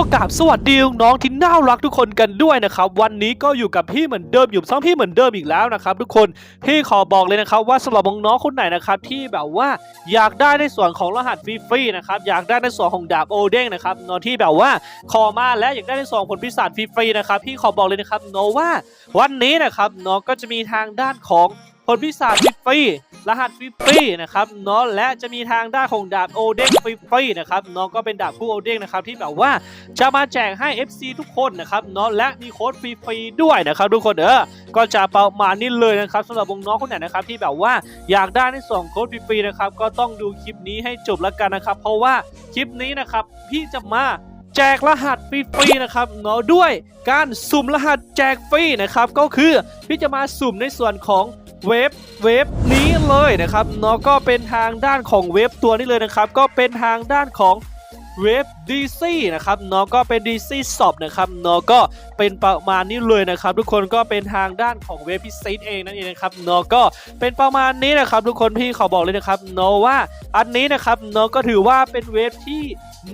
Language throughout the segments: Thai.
กับสวัสดีน้องที่น่ารักทุกคนกันด้วยนะครับ วันนี้ก็อยู่กับพี่เหมือนเดิมอยู่ซ้ำพี่เหมือนเดิมอีกแล้วนะครับ ทุกคนพี่ขอบอกเลยนะครับ ว่าสำหรับน้องๆคนไหนนะครับที่แบบว่าอยากได้ในส่วนของรหัสฟรีๆนะครับอยากได้ในส่วนของดาบโอเด้งนะครับเนอะที่แบบว่าขอมาและอยากได้ในส่วนผลพิศาจฟรีๆนะครับพี่ขอบอกเลยนะครับเนอะว่าวันนี้นะครับเนอะก็จะมีทางด้านของ ลพิศาจฟรีรหัสฟรีนะครับเนาะและจะมีทางด้านของดาบโอเด้งฟรีนะครับเนาะก็เป็นดาบคู่โอเด้งนะครับที่แบบว่าจะมาแจกให้ FC ทุกคนนะครับเนาะและมีโค้ดฟรีๆด้วยนะครับทุกคนเออก็จะประมาณนี้เลยนะครับสำหรับวงน้องคนไหนนะครับที่แบบว่าอยากได้ในส่วนของโค้ดฟรีๆนะครับก็ต้องดูคลิปนี้ให้จบแล้วกันนะครับ เพราะว่าคลิปนี้นะครับพี่จะมาแจกรหัสฟรีๆนะครับเนาะด้วยการสุ่มรหัสแจกฟรีนะครับก็คือพี่จะมาสุ่มในส่วนของ เว็บเว็บนี้เลยนะครับเนาะก็เป็นทางด้านของเว็บตัวนี้เลยนะครับ ก็เป็นทางด้านของ เว็บ DC นะครับเนาะก็เป็น DC สอบนะครับเนาะก็เป็นประมาณนี้เลยนะครับ ทุกคนก็เป็นทางด้านของเว็บพิเศษเองนั่นเองนะครับเนาะก็เป็นประมาณนี้นะครับทุกคนพี่ขอบอกเลยนะครับเนาะว่าอันนี้นะครับเนาะก็ถือว่าเป็นเว็บที่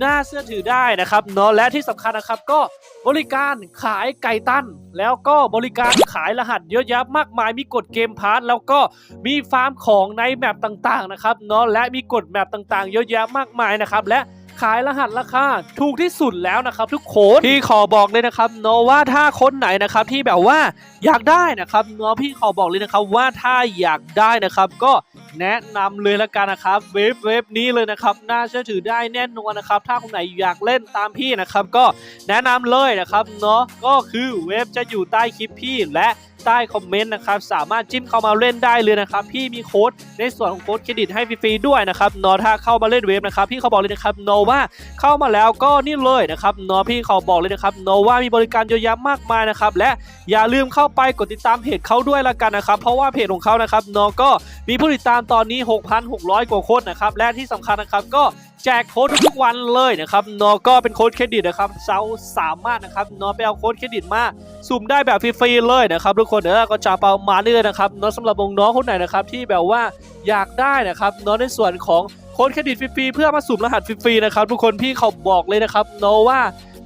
น่าเชื่อถือได้นะครับเนาะและที่สำคัญนะครับก็บริการขายไก่ตั้น แล้วก็บริการขายรหัสเยอะแยะมากมายมีกดเกมพาร์ทแล้วก็มีฟาร์มของในแมปต่างๆนะครับเนาะและมีกดแมปต่างๆ เยอะแยะมากมายนะครับและ ขายรหัสราคาถูกที่สุดแล้วนะครับทุกคนพี่ขอบอกเลยนะครับเนาะว่าถ้าคนไหนนะครับที่แบบว่าอยากได้นะครับเนาะพี่ขอบอกเลยนะครับว่าถ้าอยากได้นะครับก็แนะนำเลยละกันนะครับเว็บเว็บนี้เลยนะครับน่าเชื่อถือได้แน่นอนนะครับ ถ้าคนไหนอยากเล่นตามพี่นะครับ ก็แนะนำเลยนะครับเนาะก็คือเว็บจะอยู่ใต้คลิปพี่และ ใต้คอมเมนต์นะครับสามารถจิ้มเข้ามาเล่นได้เลยนะครับพี่มีโค้ดในส่วนของโค้ดเครดิตให้ฟรีๆด้วยนะครับนาะถ้าเข้ามาเล่นเว็บนะครับพี่เขาบอกเลยนะครับเนว่าเข้ามาแล้วก็นี่เลยนะครับนาะพี่เขาบอกเลยนะครับเนว่ามีบริการเยอะแยะมากมายนะครับและอย่าลืมเข้าไปกดติดตามเพจเขาด้วยละกันนะครับเพราะว่าเพจของเขานะครับนาะก็มีผู้ติดตามตอนนี้ 6,600 กว่าคนนะครับและที่สำคัญนะครับก็ แจกโค้ดทุกๆวันเลยนะครับนอก็เป็นโค้ดเครดิตนะครับเซาสามารถนะครับนอไปเอาโค้ดเครดิตมาสุ่มได้แบบฟรีๆเลยนะครับทุกคนเออก็จะปามาณนี้เลยนะครับนาะสำหรับน้องคนไหนนะครับที่แบบว่าอยากได้นะครับนอในส่วนของโค้ดเครดิตฟรีๆเพื่อมาสุ่มรหัสฟรีๆนะครับทุกคนพี่เขาบอกเลยนะครับนอว่า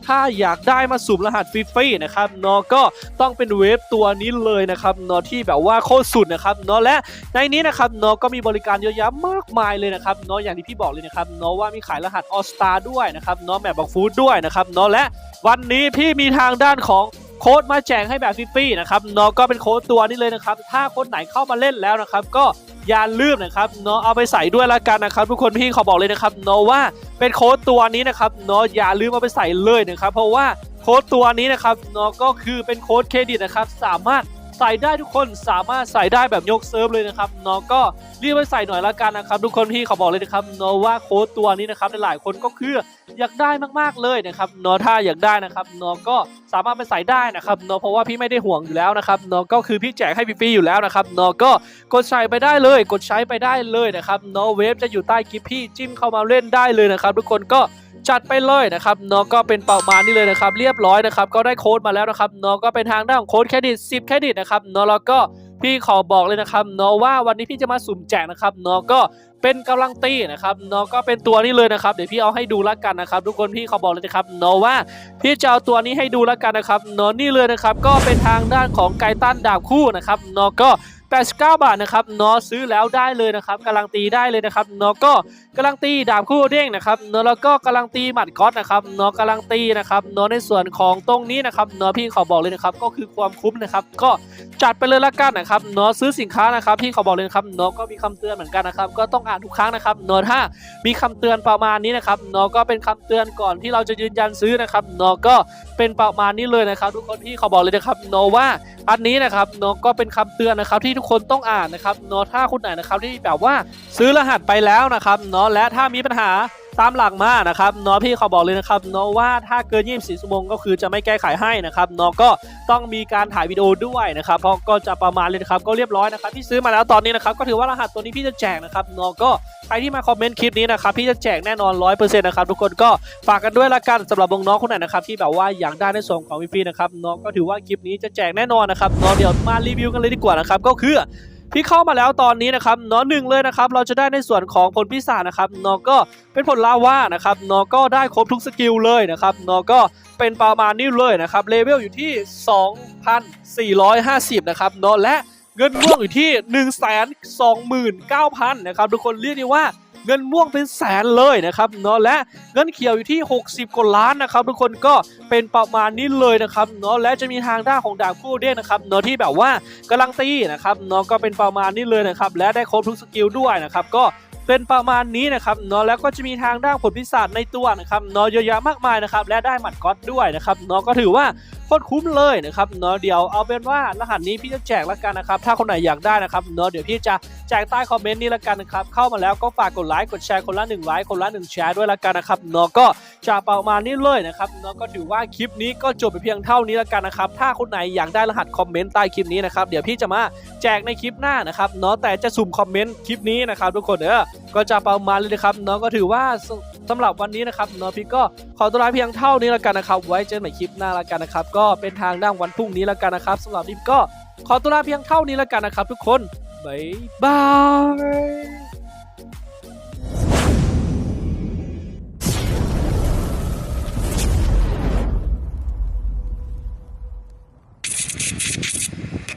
ถ้าอยากได้มาสุ่มรหัสฟรีๆนะครับเนาะก็ต้องเป็นเว็บตัวนี้เลยนะครับเนาะที่แบบว่าโคตรสุดนะครับเนาะและในนี้นะครับเนาะก็มีบริการเยอะแยะมากมายเลยนะครับเนาะอย่างที่พี่บอกเลยนะครับเนาะว่ามีขายรหัสออสตาด้วยนะครับเนาะแบบบักฟูดด้วยนะครับเนาะและวันนี้พี่มีทางด้านของโค้ดมาแจกให้แบบฟรีๆนะครับเนาะก็เป็นโค้ดตัวนี้เลยนะครับ ถ้าคนไหนเข้ามาเล่นแล้วนะครับ ก็ อย่าลืมนะครับเนาะเอาไปใส่ด้วยละกันนะครับ ทุกคนพี่ขอบอกเลยนะครับเนาะว่าเป็นโค้ดตัวนี้นะครับเนาะอย่าลืมเอาไปใส่เลยนะครับ เพราะว่าโค้ดตัวนี้นะครับเนาะก็คือเป็นโค้ดเครดิตนะครับ สามารถ ใส่ได้ทุกคนสามารถใส่ได้แบบยกเซิร์ฟเลยนะครับเนาะก็รีบไปใส่หน่อยละกันนะครับทุกคนพี่ขอบอกเลยนะครับเนาะว่าโค้ดตัวนี้นะครับหลายๆคนก็คืออยากได้มากๆเลยนะครับเนาะถ้าอยากได้นะครับเนาะก็สามารถไปใส่ได้นะครับเนาะเพราะว่าพี่ไม่ได้ห่วงอยู่แล้วนะครับเนาะก็คือพี่แจกให้ฟรีๆอยู่แล้วนะครับเนาะก็กดใช้ไปได้เลย กดใช้ไปได้เลยนะครับเนาะเว็บจะอยู่ใต้คลิปพี่จิ้มเข้ามาเล่นได้เลยนะครับทุกคนก็ จัดไปเลยนะครับเนาะก็เป็นประมาณนี้เลยนะครับเรียบร้อยนะครับก็ได้โค้ดมาแล้วนะครับเนาะก็เป็นทางด้านของโค้ดเครดิต 10 เครดิตนะครับเนาะแล้วก็พี่ขอบอกเลยนะครับเนาะว่าวันนี้พี่จะมาสุ่มแจกนะครับเนาะก็เป็นกำลังตีนะครับเนาะก็เป็นตัวนี้เลยนะครับเดี๋ยวพี่เอาให้ดูล้วกันนะครับ ทุกคนพี่ขาบอกเลยนะครับเนาะว่าพี่จะเอาตัวนี้ให้ดูล้วกันนะครับเนาะนี่เลยนะครับ ก็เป็นทางด้านของไกตันดาบคู่นะครับเนาะก็ 89 บาทนะครับเนาะซื้อแล้วได้เลยนะครับกำลังตีได้เลยนะครับเนาะก็กำลังตีดาบคู่เด้งนะครับเนาะแล้วก็กำลังตีหมัดก๊อตนะครับเนาะกำลังตีนะครับเนาะในส่วนของตรงนี้นะครับเนาะพี่ขอบอกเลยนะครับก็คือความคุ้มนะครับก็จัดไปเลยละกันนะครับเนาะซื้อสินค้านะครับพี่ขอบอกเลยครับเนาะก็มีคำเตือนเหมือนกันนะครับก็ต้องอ่านทุกครั้งนะครับเนาะถ้ามีคำเตือนประมาณนี้นะครับเนาะก็เป็นคำเตือนก่อนที่เราจะยืนยันซื้อนะครับเนาะก็เป็นประมาณนี้เลยนะครับ ทุกคนพี่ขอบอกเลยนะครับเนาะว่าอันนี้นะครับเนาะก็เป็นคำเตือนนะครับที่ทุกคนต้องอ่านนะครับเนาะถ้าคุณไหนนะครับที่แบบว่าซื้อรหัสไปแล้วนะครับเนาะและถ้ามีปัญหา ตามหลังมานะครับเนาะพี่เขาบอกเลยนะครับเนาะว่าถ้าเกิน 24 ชั่วโมงก็คือจะไม่แก้ไขให้นะครับเนาะก็ต้องมีการถ่ายวิดีโอด้วยนะครับเพราะก็จะประมาณเลยนะครับก็เรียบร้อยนะครับที่ซื้อมาแล้วตอนนี้นะครับก็ถือว่ารหัสตัวนี้พี่จะแจกนะครับเนาะก็ใครที่มาคอมเมนต์คลิปนี้นะครับพี่จะแจกแน่นอน 100%นะครับทุกคนก็ฝากกันด้วยละกันสำหรับวงน้องคนไหนนะครับที่แบบว่าอยากได้ในส่วนของฟรีๆนะครับเนาะก็ถือว่าคลิปนี้จะแจกแน่นอนนะครับเนาะเดี๋ยวมารีวิวกันเลยดีกว่านะครับก็คือ พี่เข้ามาแล้วตอนนี้นะครับเนาะหนึ่งเลยนะครับ เราจะได้ในส่วนของผลพิศาจนะครับเนาะก็เป็นผลลาว่านะครับเนาะก็ได้ครบทุกสกิลเลยนะครับเนาะก็เป็นประมาณนี้เลยนะครับเลเวลอยู่ที่ 2,450 นะครับเนาะและเงินม่วงอยู่ที่ 129,000นะครับทุกคนเรียกได้ว่า เงินม่วงเป็นแสนเลยนะครับเนาะและเงินเขียวอยู่ที่ 60กว่าล้านนะครับทุกคนก็เป็นประมาณนี้เลยนะครับเนาะและจะมีทางด้านของดาบคู่เด้งนะครับเนาะที่แบบว่ากำลังตีนะครับเนาะก็เป็นประมาณนี้เลยนะครับและได้ครบทุกสกิลด้วยนะครับก็เป็นประมาณนี้นะครับเนาะแล้วก็จะมีทางด้านผลพิศาจในตัวนะครับเนาะเยอะแยะมากมายนะครับและได้หมัดก๊อตด้วยนะครับเนาะก็ถือว่า คตรคุ้มเลยนะครับเนาะเดี๋ยวเอาเป็นว่ารหัสนี้พี่จะแจกละกันนะครับ ถ้าคนไหนอยากได้นะครับเนาะเดี๋ยวพี่จะแจกใต้คอมเมนต์นี้ละกันนะครับ เข้ามาแล้วก็ฝากกดไลค์กดแชร์คนละ1ไลค์คนละ1แชร์ด้วยละกันนะครับเนาะก็จะประมาณนี้เลยนะครับเนาะก็ถือว่าคลิปนี้ก็จบไปเพียงเท่านี้ละกันนะครับ ถ้าคนไหนอยากได้รหัสคอมเมนต์ใต้คลิปนี้นะครับเดี๋ยวพี่จะมาแจกในคลิปหน้านะครับเนาะแต่จะสุ่มคอมเมนต์คลิปนี้นะครับทุกคนเออก็จะประมาณเลยนะครับเนาะก็ถือว่าสสำหรับวันนี้นะครับเนาะพี่ก็ขอตัวลาเพียงเท่านี้ละกันนะครับ ไว้เจอกันใหม่คลิปหน้าละกันนะครับก็็เป็นทางด้านวันพรุ่งนี้แล้วกันนะครับสำหรับนิมก็ขอตัวลาเพียงเท่านี้แล้วกันนะครับ ทุกคนบ๊ายบาย